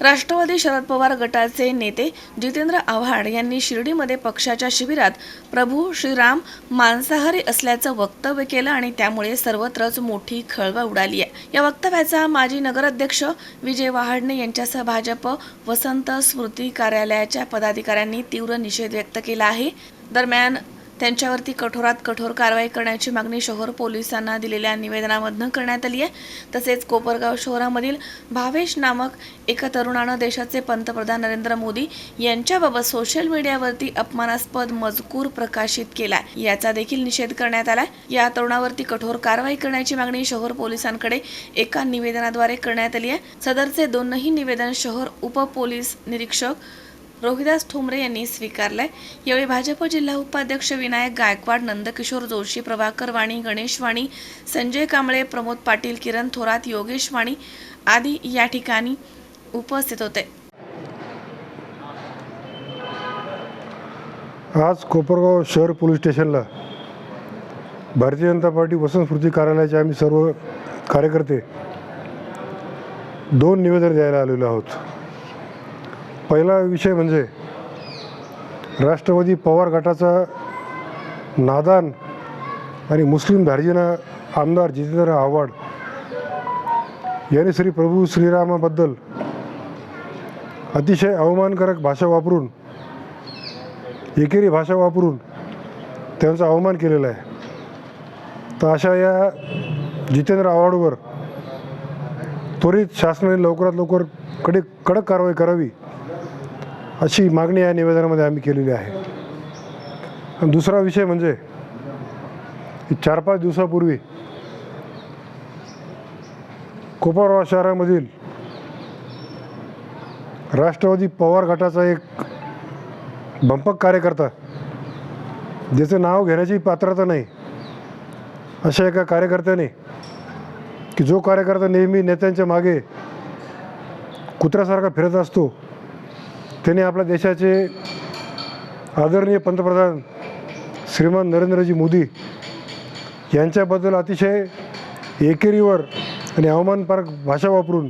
राष्ट्रवादी शरद पवार गटाचे नेते जितेंद्र आव्हाड यांनी शिर्डीमध्ये पक्षाच्या शिबिरात प्रभू श्रीराम मांसाहारी असल्याचं वक्तव्य केलं आणि त्यामुळे सर्वत्रच मोठी खळबळ उडाली आहे. या वक्तव्याचा माजी नगराध्यक्ष विजय वहाडणे यांच्यासह भाजप वसंत स्मृती कार्यालयाच्या पदाधिकाऱ्यांनी तीव्र निषेध व्यक्त केला आहे. दरम्यान त्यांच्यावरती कठोरात कठोर कारवाई करण्याची मागणी शहर पोलिसांना दिलेल्या निवेदनामधनं करण्यात आली आहे. तसेच कोपरगाव शहरामधील भावेश नामक एका तरुणानं देशाचे पंतप्रधान नरेंद्र मोदी यांच्याबाबत सोशल मीडियावरती अपमानास्पद मजकूर प्रकाशित केला याचा देखील निषेध करण्यात आलाय. या तरुणावरती कठोर कारवाई करण्याची मागणी शहर पोलिसांकडे एका निवेदनाद्वारे करण्यात आली आहे. सदरचे दोनही निवेदन शहर उप पोलीस निरीक्षक रोहिदास ठोंबरे यांनी स्वीकारलाय. यावेळी भाजप जिल्हा उपाध्यक्ष विनायक गायकवाड नंदकिशोर जोशी प्रभाकर वाणी गणेश वाणी संजय कांबळे प्रमोद पाटील किरण थोरात योगेश वाणी आदी या ठिकाणी उपस्थित होते. आज कोपरगाव शहर पोलीस स्टेशनला भारतीय जनता पार्टी वसंत स्मृती कार्यालयाचे आम्ही सर्व कार्यकर्ते दोन निवेदन द्यायला आलेलो आहोत. पहिला विषय म्हणजे राष्ट्रवादी पवार गटाचा नादान आणि मुस्लिम धार्जिना आमदार जितेंद्र आव्हाड यांनी श्री प्रभू श्रीरामाबद्दल अतिशय अवमानकारक भाषा वापरून एकेरी भाषा वापरून त्यांचा अवमान केलेला आहे. तर अशा या जितेंद्र आव्हाडवर त्वरित शासनाने लवकरात लवकरकडे कडक कारवाई करावी. अशी मागणी या निवेदनामध्ये आम्ही केलेली आहे. आणि दुसरा विषय म्हणजे चार पाच दिवसापूर्वी कोपरगाव शहरामधील राष्ट्रवादी पवार गटाचा एक भंपक कार्यकर्ता ज्याचं नाव घेण्याची पात्रता नाही अशा एका कार्यकर्त्याने की जो कार्यकर्ता नेहमी नेत्यांच्या मागे कुत्र्यासारखा फिरत असतो त्याने आपल्या देशाचे आदरणीय पंतप्रधान श्रीमान नरेंद्रजी मोदी यांच्याबद्दल अतिशय एकेरीवर आणि अवमानकारक भाषा वापरून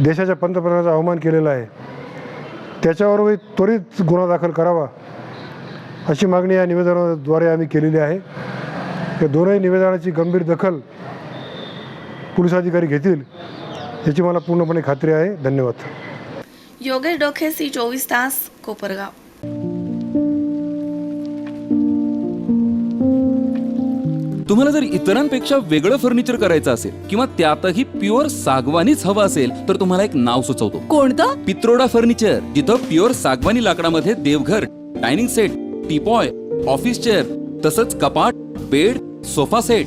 देशाच्या पंतप्रधानाचा अवमान केलेला आहे. त्याच्यावरही त्वरित गुन्हा दाखल करावा अशी मागणी या निवेदनाद्वारे आम्ही केलेली आहे. या दोनही निवेदनाची गंभीर दखल पोलीस अधिकारी घेतील याची मला पूर्णपणे खात्री आहे. धन्यवाद. योगेश डोखे सी चोवीस तास कोपरगाव. तुम्हाला जर इतरांपेक्षा वेगळं फर्निचर करायचं असेल किंवा त्यातही प्युअर सागवानीच हवं असेल तर तुम्हाला एक नाव सुचवतो. कोणतं? पित्रोडा फर्निचर जिथं प्युअर सागवानी लाकडामध्ये देवघर dining set teapoy office chair तसंच कपाट bed sofa set